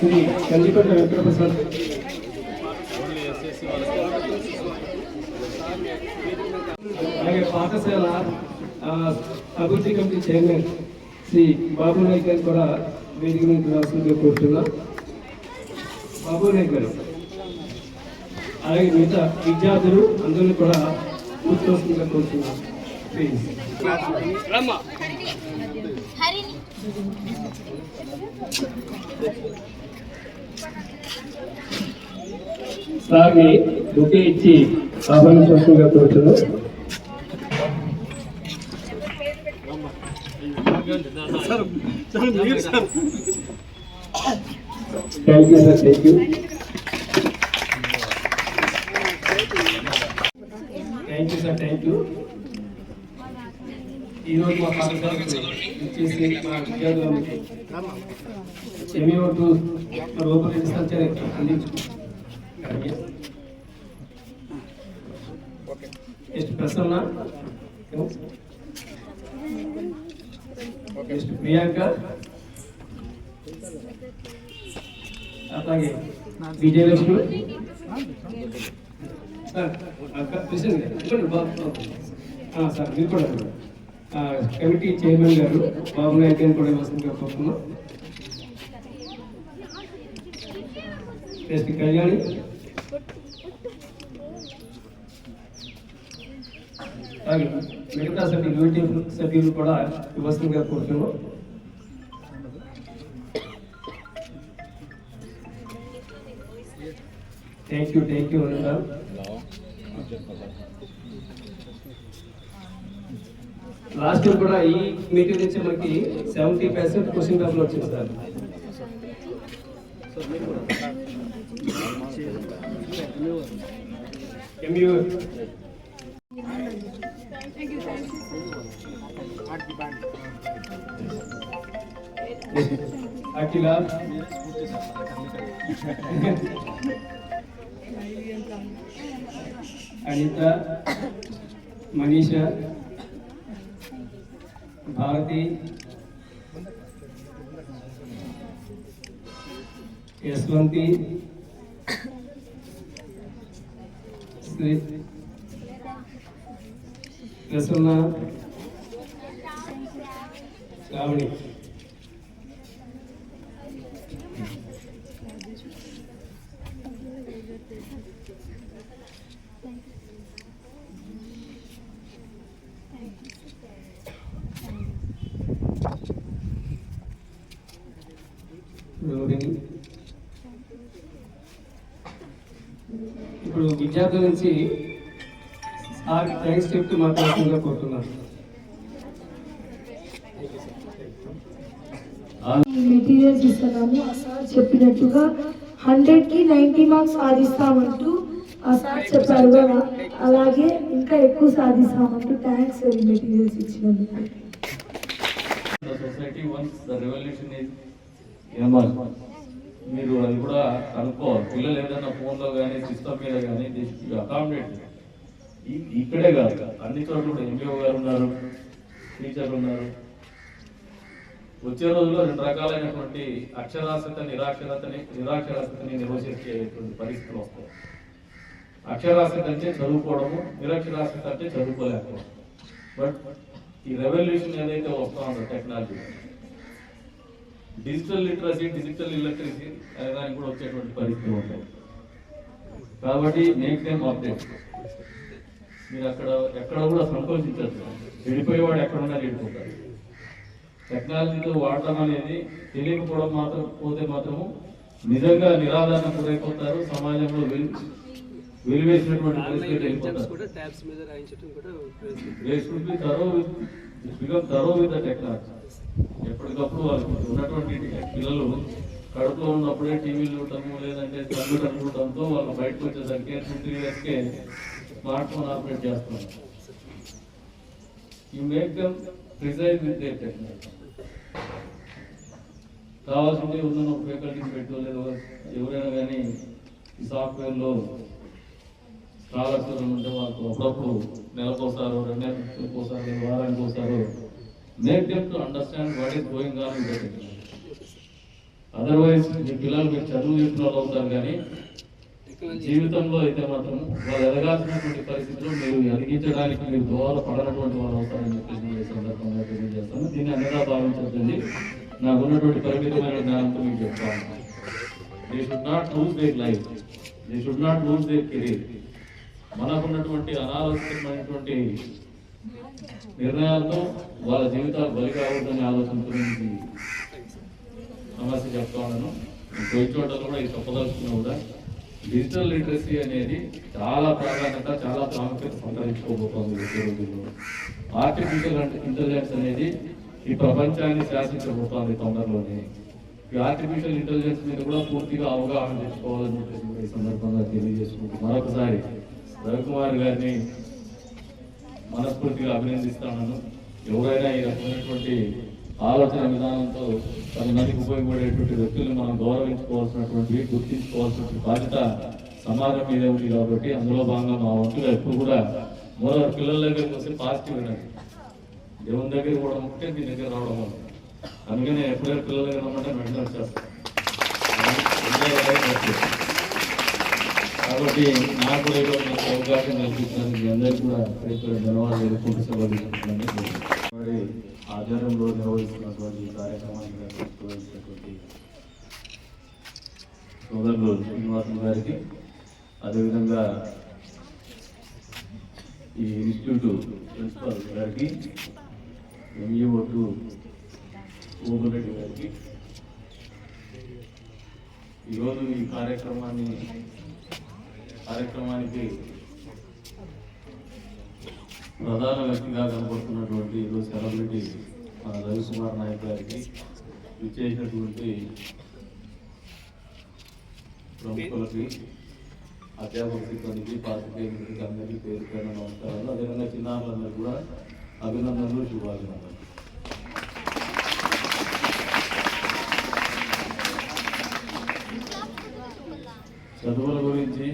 శ్రీ కందికొండ వెంకటప్రసాద్ అలాగే పాఠశాల అభివృద్ధి కమిటీ చైర్మన్ శ్రీ బాబు నాయక్ గారు కూడా వేదిక మీద రావాల్సిందిగా కోరుతున్నాం. బాబు నాయక్ గారు అలాగే మిగతా విద్యార్థులు అందరినీ కూడా కూర్చోవలసిందిగా కోరుతున్నాం. ప్లీజ్ హరిని సార్ని బుకే ఇచ్చి ఆహ్వానించవలసిందిగా కోరుతున్నాం thank you sir thank you thank you sir thank you ఈరోజు మా కార్యక్రమానికి ఇచ్చేసి మా అందించు ప్రసన్న. ప్రియాంక. అలాగే విజయలక్ష్మి. సార్ ప్రెసిడెంట్ సార్ మీరు కూడా కమిటీ చైర్మన్ గారు బాబు నాయుడు గారు కూడా ఇవ్వాల్సిందిగా కోరుతున్నాం ఎస్పీ కళ్యాణి. మిగతా సభ్యులు యూనిటీ సభ్యులు కూడా ఇవ్వాల్సిందిగా కోరుతున్నాం thank you thank you Anantha. Last year కూడా ఈ మీటింగ్ నుంచి మనకి సెవెంటీ పర్సెంట్ క్వశ్చన్ పేపర్ వచ్చింది సార్ ఎంయూ అఖిల అనిత మనీష భారతి. యశ్వంతి. శ్రీ ప్రసన్న. శ్రావణి you. ఇప్పుడు విద్యార్థుల నుంచి సార్ థ్యాంక్స్ చెప్తూ మాట్లాడుతుందిగా కోరుతున్నాను మెటీరియల్స్ ఇస్తున్నాము. ఆ సార్ చెప్పినట్టుగా హండ్రెడ్కి నైన్టీ మార్క్స్ సాధిస్తామంటూ ఆ సార్ చెప్పారు కదా. అలాగే ఇంకా ఎక్కువ సాధిస్తామంటూ థ్యాంక్స్ మెటీరియల్స్ ఇచ్చినందుకు. Once the revolution is emerged. మీరు అది కూడా కనుక్కోవాలి. పిల్లలు ఏదైనా ఫోన్లో కానీ సిస్టమ్ మీద కానీ అకామిడేట్ ఇక్కడే కాదు. అన్ని చోట్ల కూడా ఎంబీఓ గారు ఉన్నారు టీచర్లు ఉన్నారు. వచ్చే రోజుల్లో రెండు రకాలైనటువంటి అక్షరాస్యత నిరాక్షరతని నిరాక్షరాస్యతని నిర్వచించేటువంటి పరిస్థితులు వస్తాయి. అక్షరాస్యత అంటే చదువుకోవడము నిరక్షరాస్యత అంటే చదువుకోలేకపోవడం బట్ ఈ రెవల్యూషన్ ఏదైతే వస్తూ ఉందో technology digital literacy digital illiteracy అనే దానికి కూడా వచ్చేటువంటి పరిస్థితులు ఉంటాయి కాబట్టి మేక్ టైం అప్డేట్. మీరు అక్కడ ఎక్కడ కూడా సంకోచించచ్చు చెడిపోయేవాడు ఎక్కడున్నా చెడిపోతాడు. టెక్నాలజీతో వాడటం అనేది తెలియకపోవడం మాత్రం పోతే మాత్రము నిజంగా నిరాదరణ గురైపోతారు. సమాజంలో వెలు వెలివేసినటువంటి పరిస్థితి with, become thorough with the technology. ఎప్పటికప్పుడు వాళ్ళకి ఉన్నటువంటి పిల్లలు కడుపులో ఉన్నప్పుడే టీవీలు చూడటము లేదంటే కంప్యూటర్ చూడటంతో వాళ్ళు బయటకు వచ్చేసరికి టూ త్రీ ఇయర్స్కే స్మార్ట్ ఫోన్ ఆపరేట్ చేస్తున్నారు. You make them precise with the technology. కావాల్సింది ఉన్న ఫ్యాకల్టీని పెట్టు లేదా ఎవరైనా కానీ ఈ సాఫ్ట్వేర్లో స్కాలర్షిప్ ఉంటే వాళ్ళకు ఒకప్పుడు నెలకోసారు రెండు నెలలకు వారానికి ఒకసారి make them to understand what is going on otherwise మీ పిల్లలు మీరు చదువు చెప్పిన వాళ్ళు అవుతారు కానీ జీవితంలో అయితే మాత్రం వాళ్ళు ఎదగాల్సినటువంటి పరిస్థితుల్లో మీరు ఎదిగించడానికి మీరు దోహదపడనటువంటి వాళ్ళు అవుతారని చెప్పేసి నేను ఈ సందర్భంగా తెలియజేస్తాను. దీన్ని అన్నగా భావించదండి నాకు ఉన్నటువంటి పరిమితమైన జ్ఞానంతో మీకు చెప్తాను. They should not lose their life they should not lose their career మనకున్నటువంటి అనాలోచితమైనటువంటి నిర్ణయాలతో వాళ్ళ జీవితాలు బలి కావద్దనే ఆలోచన గురించి సమస్య చెప్తా ఉన్నాను. పోయి చోట కూడా ఈ చెప్పదలుచుకున్నా కూడా డిజిటల్ లిటరసీ అనేది చాలా ప్రాధాన్యత చాలా ప్రాముఖ్యత సంతరించుకోబోతోంది రోజుల్లో. ఆర్టిఫిషియల్ ఇంటెలిజెన్స్ అనేది ఈ ప్రపంచాన్ని శాసించబోతోంది తొందరలోనే. ఈ ఆర్టిఫిషియల్ ఇంటెలిజెన్స్ మీద కూడా పూర్తిగా అవగాహన తెచ్చుకోవాలని చెప్పేసి ఈ సందర్భంగా తెలియజేసుకుంటూ మరొకసారి రవికుమార్ గారిని మనస్ఫూర్తిగా అభినందిస్తాను ఎవరైనా ఈ రకమైనటువంటి ఆలోచన విధానంతో పది మందికి ఉపయోగపడేటువంటి వ్యక్తులను మనం గౌరవించుకోవాల్సినటువంటి గుర్తించుకోవాల్సినటువంటి బాధ్యత సమాజం మీద ఉంది కాబట్టి అందులో భాగంగా మా వంతుగా ఎప్పుడు కూడా మూడవ పిల్లల దగ్గరికి వస్తే పాజిటివ్ ఎనర్జీ దేవుని దగ్గర కూడా ఉంటే మీ దగ్గర రావడం వల్ల. అందుకనే ఎప్పుడైనా పిల్లల దగ్గర రమ్మంటే వెంటనే వచ్చేస్తాను కాబట్టి నాకు కూడా అవకాశం కల్పించినందుకు మీ అందరికీ కూడా ఇక్కడ ధన్యవాదాలు ఎదుర్కొంటూ సెలవు మరి ఆధ్వర్యంలో నిర్వహిస్తున్నటువంటి ఈ కార్యక్రమానికి నిర్వహిస్తున్నటువంటి సోదరులు శ్రీనివాసులు గారికి అదేవిధంగా ఈ ఇన్స్టిట్యూట్ ప్రిన్సిపల్ గారికి ఎంఈఓ టు ఓబులరెడ్డి గారికి. ఈరోజు ఈ కార్యక్రమాన్ని కార్యక్రమానికి ప్రధాన వ్యక్తిగా కనబడుతున్నటువంటి ఈరోజు సెలబ్రిటీ మన రవికుమార్ నాయక్ గారికి ఇచ్చేసినటువంటి ప్రముఖులకి అధ్యాపక సిబ్బందికి పాత్రికేయులకి అందరికీ పేరు పేరు నమస్కారాలు. అదేవిధంగా చిన్నారులందరూ కూడా అభినందనలు శుభాభినందనలు. చదువుల గురించి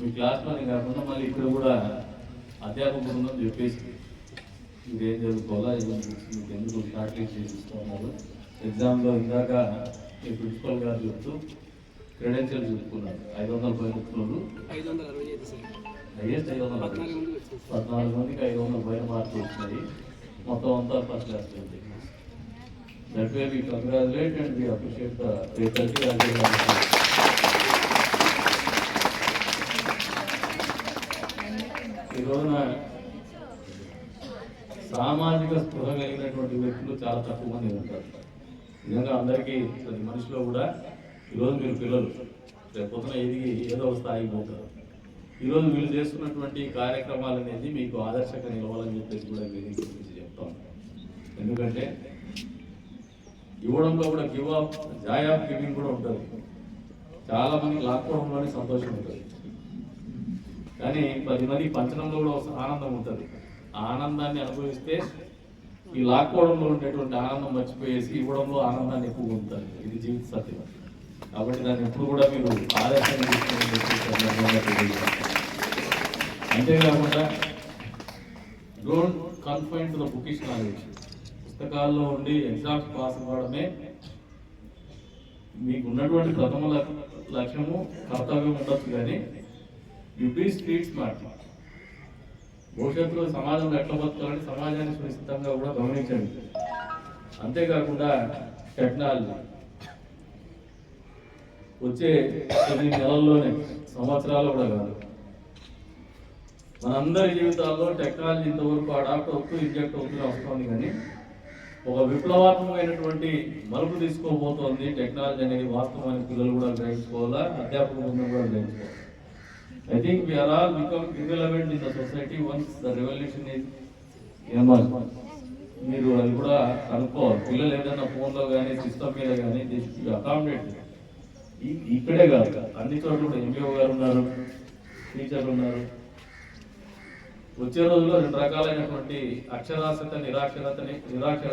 మీ క్లాస్లోనే కాకుండా మళ్ళీ ఇక్కడ కూడా అధ్యాపక బృందం చెప్పేసి ఏం చదువుకోవాలా ఏం మీకు ఎందుకు ప్రాక్టీస్ చేసిస్తున్నారు ఎగ్జామ్లో ఇందాక మీ ప్రిన్సిపల్ గారు చెప్తూ క్రెడెన్షియల్ చూసుకున్నారు. ఐదు వందల పై ముఖ్యులు ఐదు వందల అరవై ఐదు హైయెస్ట్ ఐదు వందల పద్నాలుగు మందికి ఐదు వందల పైన మార్కులు వచ్చినాయి మొత్తం అంతా first class that way we congratulate and we appreciate the faculty ఈ రోజున సామాజిక స్పృహ కలిగినటువంటి వ్యక్తులు చాలా తక్కువ మంది ఉంటారు. నిజంగా అందరికీ ప్రతి మనిషిలో కూడా ఈరోజు మీరు పిల్లలు రేపొద్దున ఎదిగి ఏదో ఒక స్థాయికి పోతారు. ఈరోజు వీళ్ళు చేస్తున్నటువంటి కార్యక్రమాలు అనేది మీకు ఆదర్శంగా నిలవాలని చెప్పేసి కూడా వేదిక గురించి చెప్తాం ఎందుకంటే ఇవ్వడంలో కూడా give up joy of giving కూడా ఉంటుంది. చాలామంది లాక్కోవడంలోనే సంతోషం ఉంటుంది. కానీ పది మంది పంచడంలో కూడా ఒక ఆనందం ఉంటుంది. ఆనందాన్ని అనుభవిస్తే ఈ లాక్కోవడంలో ఉండేటువంటి ఆనందం మర్చిపోయేసి ఇవ్వడంలో ఆనందాన్ని ఎక్కువ ఉంటుంది. ఇది జీవిత సత్యం. కాబట్టి దాన్ని ఎప్పుడు కూడా మీరు ఆదర్శంగా అంతేకాకుండా don't confine to the bookish knowledge పుస్తకాల్లో ఉండి ఎగ్జామ్స్ పాస్ అవ్వడమే మీకు ఉన్నటువంటి ప్రథమ లక్ష్యము కర్తవ్యం ఉండొచ్చు కానీ యు బీ స్ట్రీట్ స్మార్ట్ భవిష్యత్తులో సమాజంలో ఎట్లా బతకాలని సమాజాన్ని సునిశ్చితంగా కూడా గమనించండి. అంతేకాకుండా టెక్నాలజీ. వచ్చే కొన్ని నెలల్లోనే సంవత్సరాలు కూడా కాదు. మనందరి జీవితాల్లో టెక్నాలజీ ఇంతవరకు అడాప్ట్ అవుతూ ఇంజెక్ట్ అవుతూనే వస్తుంది కానీ ఒక విప్లవాత్మకమైనటువంటి మలుపు తీసుకోబోతోంది టెక్నాలజీ అనేది వాస్తవానికి పిల్లలు కూడా గ్రహించుకోవాలా? అధ్యాపక బృందం కూడా గ్రహించుకోవాలి? I think we are all become irrelevant in the society once the revolution is emerge మీరు అది కూడా కనుక్కోవాలి పిల్లలు ఏదైనా ఫోన్లో కానీ సిస్టమ్ మీద కానీ అకామిడేట్ ఇక్కడే కాదు. అన్ని చోట్ల కూడా ఎంపీఓ గారు ఉన్నారు టీచర్లు ఉన్నారు. వచ్చే రోజుల్లో రెండు రకాలైనటువంటి అక్షరాస్యత నిరాక్షరత నిరాక్షర